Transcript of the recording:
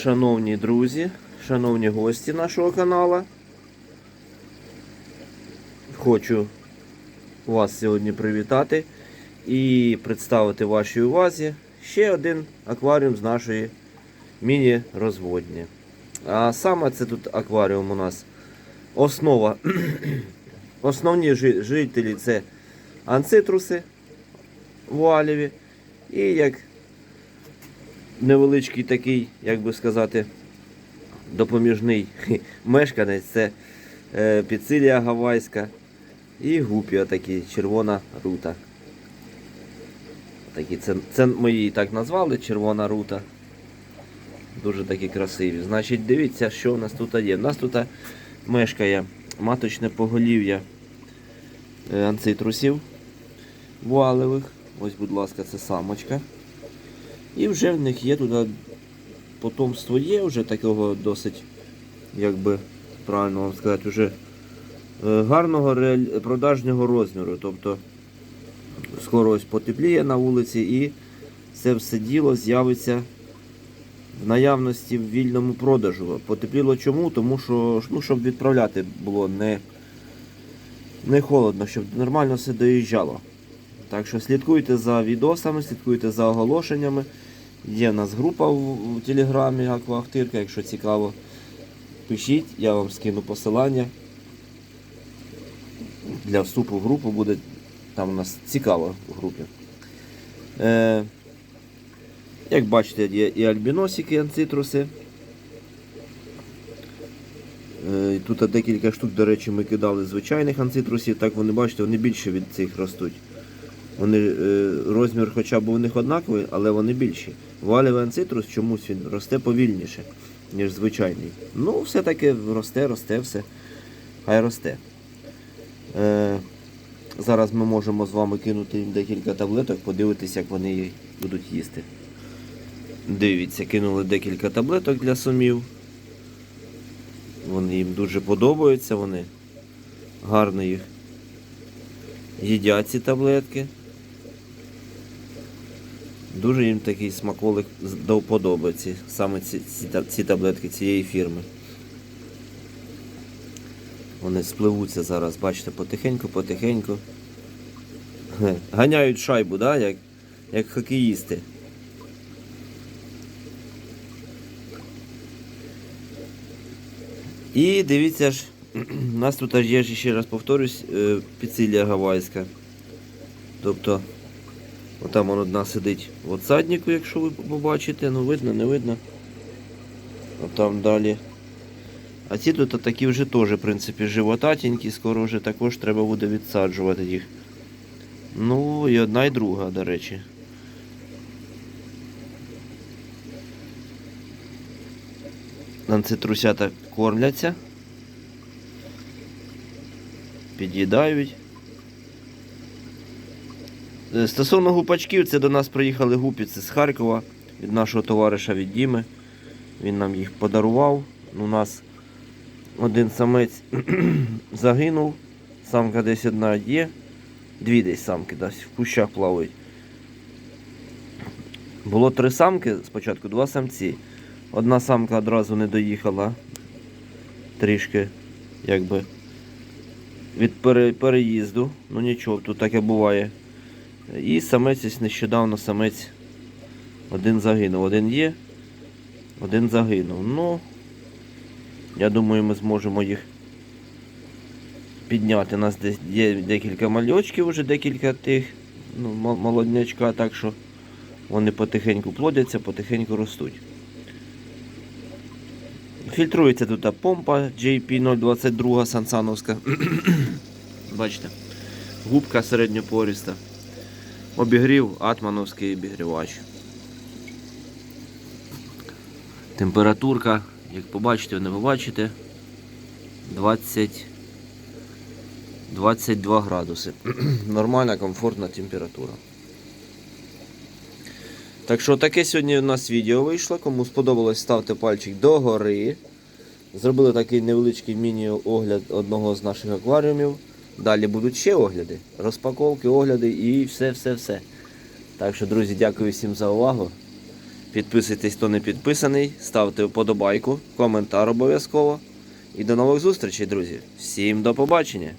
Шановні друзі, шановні гості нашого каналу. Хочу вас сьогодні привітати і представити вашій увазі ще один акваріум з нашої міні-розводні. А саме це тут акваріум у нас основа. Основні жителі це анцитруси вуалєві. І як невеличкий такий, як би сказати, допоміжний мешканець це е, піцилія гавайська і гупія такі, червона рута. Такі, це, це мої її так назвали, червона рута. Дуже такі красиві. Значить, дивіться, що у нас тут є. У нас тут мешкає маточне поголів'я е, анцитрусів вуалевих. Ось, будь ласка, це самочка. І вже в них є туди потомство є вже такого досить, як би правильно вам сказати, вже е, гарного продажнього розміру. Тобто скоро ось потепліє на вулиці і це все діло з'явиться в наявності в вільному продажу. Потепліло чому? Тому що ну, щоб відправляти було не, не холодно, щоб нормально все доїжджало. Так що слідкуйте за відосами, слідкуйте за оголошеннями. Є в нас група в, телеграмі Акваахтирка, якщо цікаво, пишіть, я вам скину посилання. Для вступу в групу буде там у нас цікаво в групі. Е, як бачите, є і альбіносики, анцитруси. Е, тут декілька штук, до речі, ми кидали звичайних анцитрусів, так вони бачите, вони більше від цих ростуть. Вони, е, розмір хоча б у них однаковий, але вони більші. Валівий анцитрус чомусь він росте повільніше, ніж звичайний. Ну, все-таки росте, росте, все. Хай росте. Е, зараз ми можемо з вами кинути їм декілька таблеток, подивитися, як вони будуть їсти. Дивіться, кинули декілька таблеток для сумів. Вони їм дуже подобаються, вони гарно їх їдять ці таблетки. Дуже їм такий смаколик до вподоби, саме ці, ці, ці таблетки цієї фірми. Вони спливуться зараз, бачите, потихеньку, потихеньку. Ганяють шайбу, да? як, як хокеїсти. І дивіться ж, у нас тут аж є ще раз повторюсь, е, піцилія гавайська. Тобто, отам вон одна сидить в отсаднику, якщо ви побачите, ну видно, не видно. Отам далі. А ці тут такі вже теж, в принципі, животатенькі, скоро вже також треба буде відсаджувати їх. Ну і одна і друга, до речі. Анцитрусята кормляться. Під'їдають. Е, Стосовно гупачків, це до нас приїхали гупіці з Харкова від нашого товариша від Діми. Він нам їх подарував. У нас один самець загинув, самка десь одна є, дві десь самки десь в кущах плавають. Було три самки, спочатку два самці. Одна самка одразу не доїхала трішки, якби від переїзду. Ну нічого, тут таке буває. І самець ось нещодавно самець один загинув. Один є, один загинув. Ну, я думаю, ми зможемо їх підняти. У нас десь є декілька мальочків, вже декілька тих ну, молоднячка, так що вони потихеньку плодяться, потихеньку ростуть. Фільтрується тут помпа JP022 Сансановська. Бачите, губка середньопоріста. Обігрів атмановський обігрівач. Температурка, як побачите, не ви бачите, 20, 22 градуси. Нормальна, комфортна температура. Так що таке сьогодні у нас відео вийшло. Кому сподобалось, ставте пальчик догори. Зробили такий невеличкий міні-огляд одного з наших акваріумів. Далі будуть ще огляди, розпаковки, огляди і все-все-все. Так що, друзі, дякую всім за увагу. Підписуйтесь, хто не підписаний, ставте вподобайку, коментар обов'язково. І до нових зустрічей, друзі. Всім до побачення!